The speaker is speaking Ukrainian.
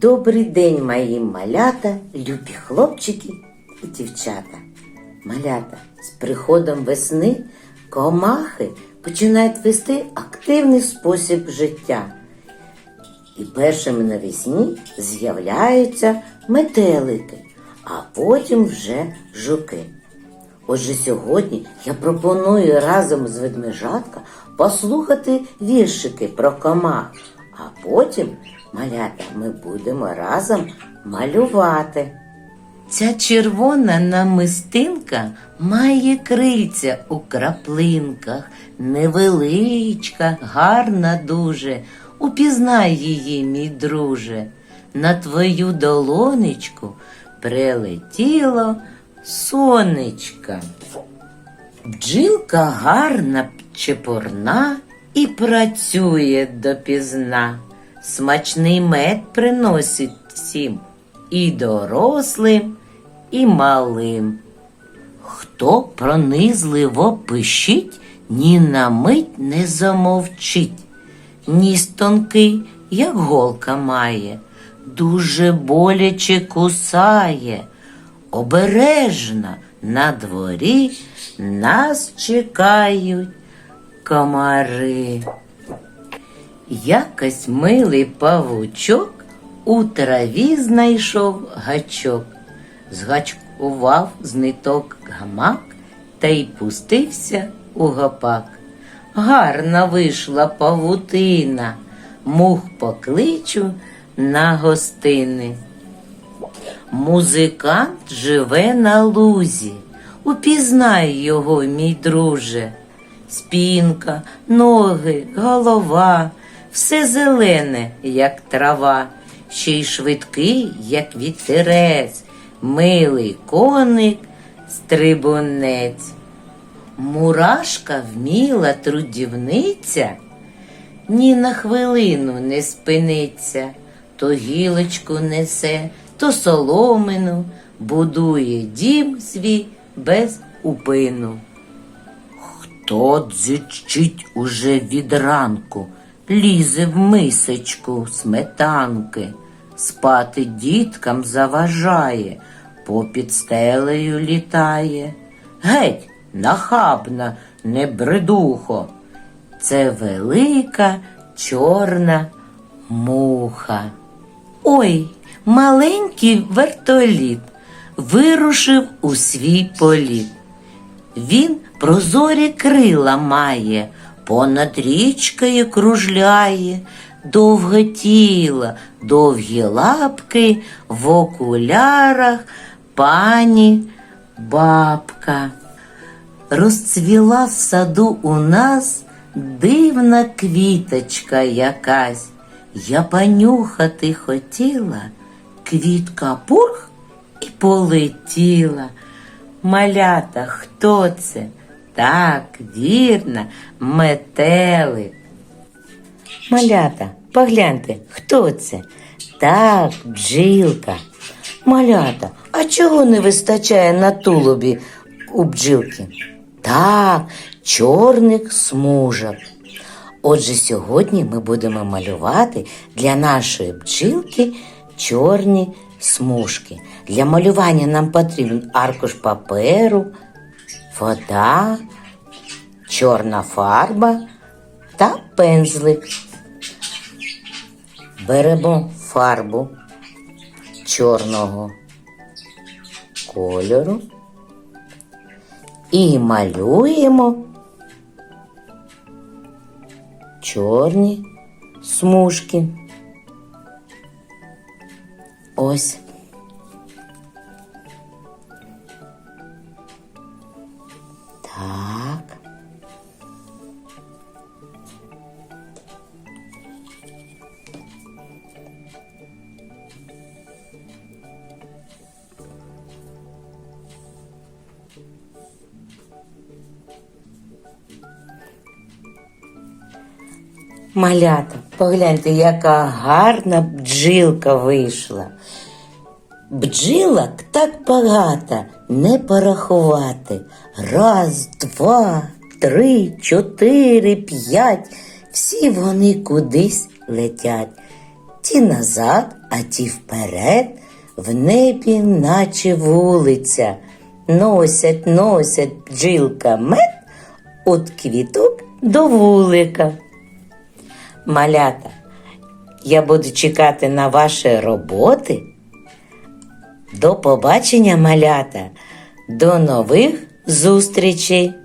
Добрий день, мої малята, любі хлопчики і дівчата. Малята, з приходом весни комахи починають вести активний спосіб життя. І першими навесні з'являються метелики, а потім вже жуки. Отже, сьогодні я пропоную разом з ведмежатка послухати віршики про комах, а потім, малята, ми будемо разом малювати. Ця червона намистинка має крильця у краплинках, невеличка, гарна дуже. Упізнай її, мій друже. На твою долонечку прилетіло сонечка. Бджілка гарна чепурна і працює допізна. Смачний мед приносить всім і дорослим, і малим. Хто пронизливо пищить, ні на мить не замовчить. Ніс тонкий, як голка має, дуже боляче кусає. Обережно на дворі нас чекають комари. Якось милий павучок у траві знайшов гачок, згачкував з ниток гамак та й пустився у гопак. Гарна вийшла павутина, мух покличу на гостини. Музикант живе на лузі, упізнай його, мій друже. Спінка, ноги, голова, все зелене, як трава, ще й швидкий, як вітерець, милий коник, стрибунець. Мурашка вміла трудівниця, ні на хвилину не спиниться, то гілочку несе, то соломину, будує дім свій без упину. Хто дзичить уже від ранку, лізе в мисочку сметанки, спати діткам заважає, попід стелею літає. Геть, нахабна, небридухо, це велика чорна муха. Ой, маленький вертоліт вирушив у свій політ. Він прозорі крила має, понад річкою кружляє, довге тіло, довгі лапки, в окулярах пані бабка. Розцвіла в саду у нас дивна квіточка якась. Я понюхати хотіла, квітка пурх і полетіла. Малята, хто це? Так, вірно, метелик. Малята, погляньте, хто це? Так, бджілка. Малята, а чого не вистачає на тулубі у бджілки? Так, чорних смужок. Отже, сьогодні ми будемо малювати для нашої бджілки чорні смужки. Для малювання нам потрібен аркуш паперу, вода, чорна фарба та пензлик. Беремо фарбу чорного кольору і малюємо чорні смужки. Ось. Малята, погляньте, яка гарна бджілка вийшла. Бджілок так багато не порахувати. Раз, два, три, чотири, п'ять. Всі вони кудись летять. ті назад, а ті вперед, в небі, наче вулиця. Носять, носять бджілка мед от квіток до вулика. Малята, я буду чекати на ваші роботи. До побачення, малята, до нових зустрічей!